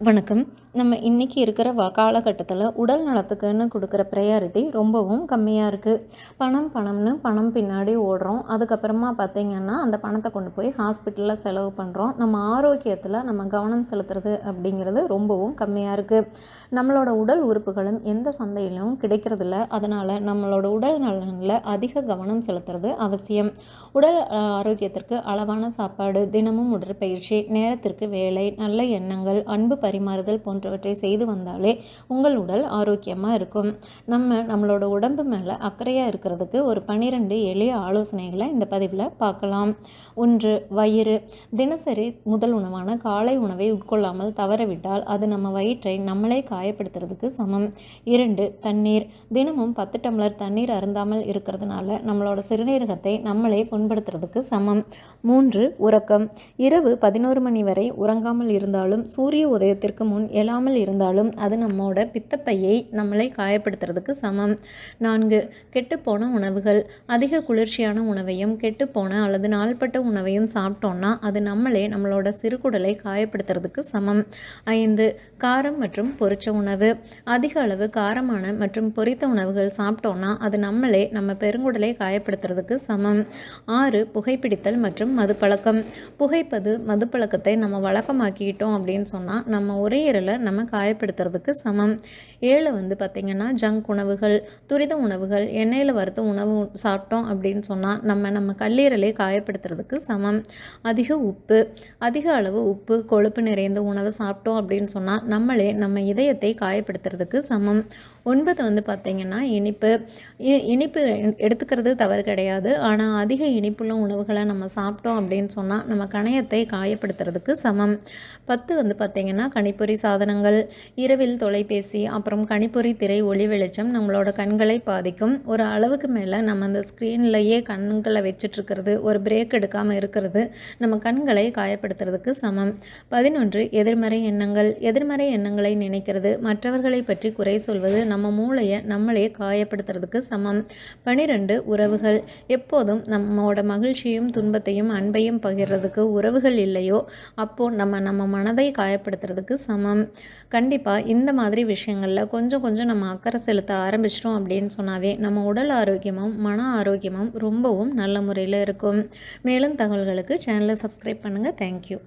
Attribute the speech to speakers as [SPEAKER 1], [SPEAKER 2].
[SPEAKER 1] வணக்கம். நம்ம இன்றைக்கி இருக்கிற வ காலகட்டத்தில் உடல் நலத்துக்குன்னு கொடுக்குற ப்ரையாரிட்டி ரொம்பவும் கம்மியாக இருக்குது பணம் பணம்னு பணம் பின்னாடி ஓடுறோம். அதுக்கப்புறமா பார்த்திங்கன்னா அந்த பணத்தை கொண்டு போய் ஹாஸ்பிட்டலில் செலவு பண்ணுறோம் நம்ம ஆரோக்கியத்தில் நம்ம கவனம் செலுத்துறது அப்படிங்கிறது ரொம்பவும் கம்மியாக இருக்குது நம்மளோட உடல் உறுப்புகளும் எந்த சந்தையிலும் கிடைக்கிறதில்ல. அதனால் நம்மளோட உடல் நலனில் அதிக கவனம் செலுத்துறது அவசியம். உடல் ஆரோக்கியத்திற்கு அளவான சாப்பாடு தினமும் உடற்பயிற்சி நேரத்திற்கு வேலை நல்ல எண்ணங்கள் அன்பு பரிமாறுதல் போன்ற போன்றவற்றை செய்து வந்தாலே உங்கள் உடல் ஆரோக்கியமாக இருக்கும். நம்ம நம்மளோட உடம்பு மேலே அக்கறையாக இருக்கிறதுக்கு ஒரு பன்னிரெண்டு எளிய ஆலோசனைகளை இந்த பதிவில் பார்க்கலாம். ஒன்று வயிறு. தினசரி முதல் உணவான காலை உணவை உட்கொள்ளாமல் தவறவிட்டால் அது நம்ம வயிற்றை நம்மளே காயப்படுத்துறதுக்கு சமம். இரண்டு தண்ணீர். தினமும் பத்து டம்ளர் தண்ணீர் அருந்தாமல் இருக்கிறதுனால நம்மளோட சிறுநீரகத்தை நம்மளே புண்படுத்துறதுக்கு சமம். மூன்று உறக்கம். இரவு பதினோரு மணி வரை உறங்காமல் இருந்தாலும் சூரிய உதயத்திற்கு முன் இயலாமல் இருந்தாலும் அது நம்மோட பித்தப்பையை நம்மளை காயப்படுத்துறதுக்கு சமம். நான்கு கெட்டுப்போன உணவுகள். அதிக குளிர்ச்சியான உணவையும் கெட்டுப்போன அல்லது நாள்பட்ட உணவையும் சாப்பிட்டோன்னா அது நம்மளே நம்மளோட சிறுகுடலை காயப்படுத்துறதுக்கு சமம். ஐந்து காரம் மற்றும் பொரிச்ச உணவு. அதிக அளவு காரமான மற்றும் பொரித்த உணவுகள் சாப்பிட்டோன்னா அது நம்மளே நம்ம பெருங்குடலை காயப்படுத்துறதுக்கு சமம். ஆறு புகைப்பிடித்தல் மற்றும் மதுப்பழக்கம். புகைப்பது மதுப்பழக்கத்தை நம்ம வழக்கமாக்கிக்கிட்டோம் அப்படின்னு சொன்னால் நம்ம நம்ம உரையீரலை நம்ம காயப்படுத்துறதுக்கு சமம். ஏழு வந்து பார்த்திங்கன்னா ஜங்க் உணவுகள் துரித உணவுகள் எண்ணெயில் வறுத்த உணவு சாப்பிட்டோம் அப்படின்னு சொன்னால் நம்ம நம்ம கல்லீரலை காயப்படுத்துறதுக்கு சமம். அதிக உப்பு அதிக அளவு உப்பு கொழுப்பு நிறைந்த உணவை சாப்பிட்டோம் அப்படின்னு சொன்னால் நம்மளே நம்ம இதயத்தை காயப்படுத்துறதுக்கு சமம். ஒன்பது வந்து பார்த்திங்கன்னா இனிப்பு. இனிப்பு எடுத்துக்கிறது தவறு கிடையாது. ஆனால் அதிக இனிப்புள்ள உணவுகளை நம்ம சாப்பிட்டோம் அப்படின்னு சொன்னால் நம்ம கணையத்தை காயப்படுத்துறதுக்கு சமம். பத்து வந்து பார்த்திங்கன்னா கணிப்பொறி சாதனங்கள் இரவில் தொலைபேசி அப்புறம் கணிப்பொறி திரை ஒளி வெளிச்சம் நம்மளோட கண்களை பாதிக்கும். ஒரு அளவுக்கு மேலே நம்ம அந்த ஸ்க்ரீன்லையே கண்களை வச்சிட்ருக்கிறது ஒரு பிரேக் எடுக்காமல் இருக்கிறது நம்ம கண்களை காயப்படுத்துறதுக்கு சமம். பதினொன்று எதிர்மறை எண்ணங்கள். எதிர்மறை எண்ணங்களை நினைக்கிறது. மற்றவர்களை பற்றி குறை சொல்வது நம்ம மூளையை நம்மளே காயப்படுத்துறதுக்கு சமம். பனிரெண்டு உறவுகள். எப்போதும் நம்மோட மகிழ்ச்சியும் துன்பத்தையும் அன்பையும் பகிர்றதுக்கு உறவுகள் இல்லையோ அப்போது நம்ம நம்ம மனதை காயப்படுத்துறதுக்கு சமம். கண்டிப்பாக இந்த மாதிரி விஷயங்களில் கொஞ்சம் கொஞ்சம் நம்ம அக்கறை செலுத்த ஆரம்பிச்சிட்டோம் அப்படின்னு சொன்னாவே நம்ம உடல் ஆரோக்கியமும் மன ஆரோக்கியமும் ரொம்பவும் நல்ல முறையில் இருக்கும். மேலும் தகவல்களுக்கு சேனலை சப்ஸ்கிரைப் பண்ணுங்கள் தேங்க்யூ